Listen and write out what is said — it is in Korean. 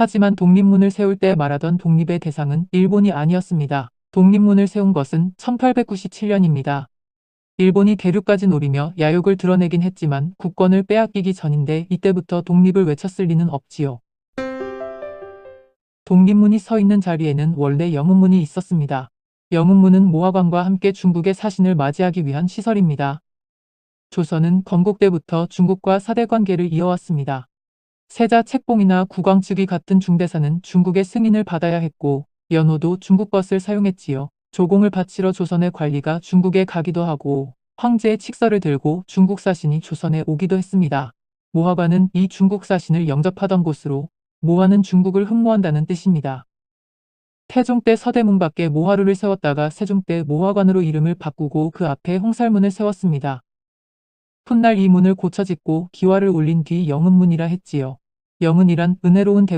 하지만 독립문을 세울 때 말하던 독립의 대상은 일본이 아니었습니다. 독립문을 세운 것은 1897년입니다. 일본이 대륙까지 노리며 야욕을 드러내긴 했지만 국권을 빼앗기기 전인데 이때부터 독립을 외쳤을 리는 없지요. 독립문이 서 있는 자리에는 원래 영웅문이 있었습니다. 영웅문은 모화관과 함께 중국의 사신을 맞이하기 위한 시설입니다. 조선은 건국 때부터 중국과 사대 관계를 이어왔습니다. 세자 책봉이나 국왕측이 같은 중대사는 중국의 승인을 받아야 했고 연호도 중국 것을 사용했지요. 조공을 바치러 조선의 관리가 중국에 가기도 하고 황제의 칙서를 들고 중국 사신이 조선에 오기도 했습니다. 모화관은 이 중국 사신을 영접하던 곳으로 모화는 중국을 흠모한다는 뜻입니다. 태종 때 서대문 밖에 모화루를 세웠다가 세종 때 모화관으로 이름을 바꾸고 그 앞에 홍살문을 세웠습니다. 훗날 이 문을 고쳐 짓고 기와를 올린 뒤 영은문이라 했지요. 영은이란 은혜로운 대